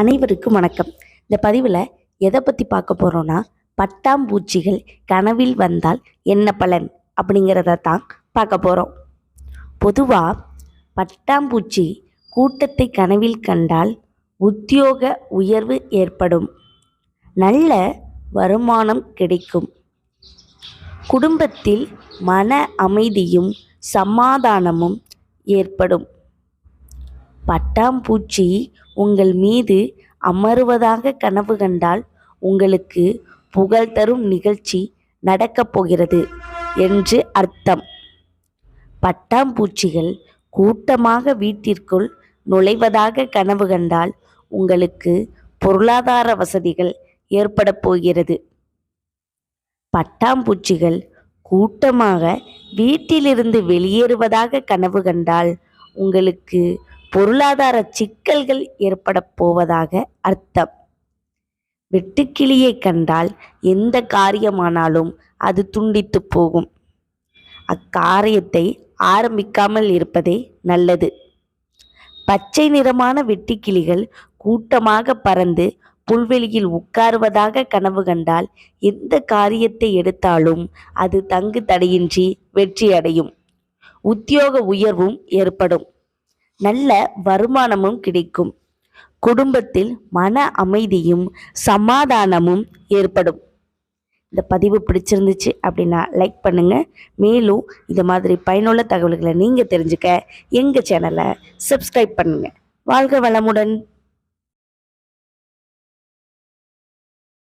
அனைவருக்கும் வணக்கம். இந்த பதிவில் எதை பற்றி பார்க்க போகிறோன்னா பட்டாம்பூச்சிகள் கனவில் வந்தால் என்ன பலன் அப்படிங்கிறத தான் பார்க்க போகிறோம் பொதுவாக பட்டாம்பூச்சி கூட்டத்தை கனவில் கண்டால் உத்தியோக உயர்வு ஏற்படும். நல்ல வருமானம் கிடைக்கும். குடும்பத்தில் மன அமைதியும் சமாதானமும் ஏற்படும். பட்டாம்பூச்சி உங்கள் மீது அமருவதாக கனவு கண்டால் உங்களுக்கு புகழ் தரும் நிகழ்ச்சி நடக்கப் போகிறது என்று அர்த்தம். பட்டாம்பூச்சிகள் கூட்டமாக வீட்டிற்குள் நுழைவதாக கனவு கண்டால் உங்களுக்கு பொருளாதார வசதிகள் ஏற்படப் போகிறது. பட்டாம்பூச்சிகள் கூட்டமாக வீட்டிலிருந்து வெளியேறுவதாக கனவு கண்டால் உங்களுக்கு பொருளாதார சிக்கல்கள் ஏற்படப் போவதாக அர்த்தம். வெட்டுக்கிளியை கண்டால் எந்த காரியமானாலும் அது துண்டித்து போகும். அக்காரியத்தை ஆரம்பிக்காமல் இருப்பதே நல்லது. பச்சை நிறமான வெட்டுக்கிளிகள் கூட்டமாக பறந்து புல்வெளியில் உட்காருவதாக கனவு கண்டால் எந்த காரியத்தை எடுத்தாலும் அது தங்கு தடையின்றி வெற்றியடையும். உத்தியோக உயர்வும் ஏற்படும். நல்ல வருமானமும் கிடைக்கும். குடும்பத்தில் மன அமைதியும் சமாதானமும் ஏற்படும். இந்த பதிவு பிடிச்சிருந்துச்சு அப்படின்னா லைக் பண்ணுங்கள் மேலும் இந்த மாதிரி பயனுள்ள தகவல்களை நீங்கள் தெரிஞ்சுக்க எங்கள் சேனலை சப்ஸ்கிரைப் பண்ணுங்கள் வாழ்க வளமுடன்.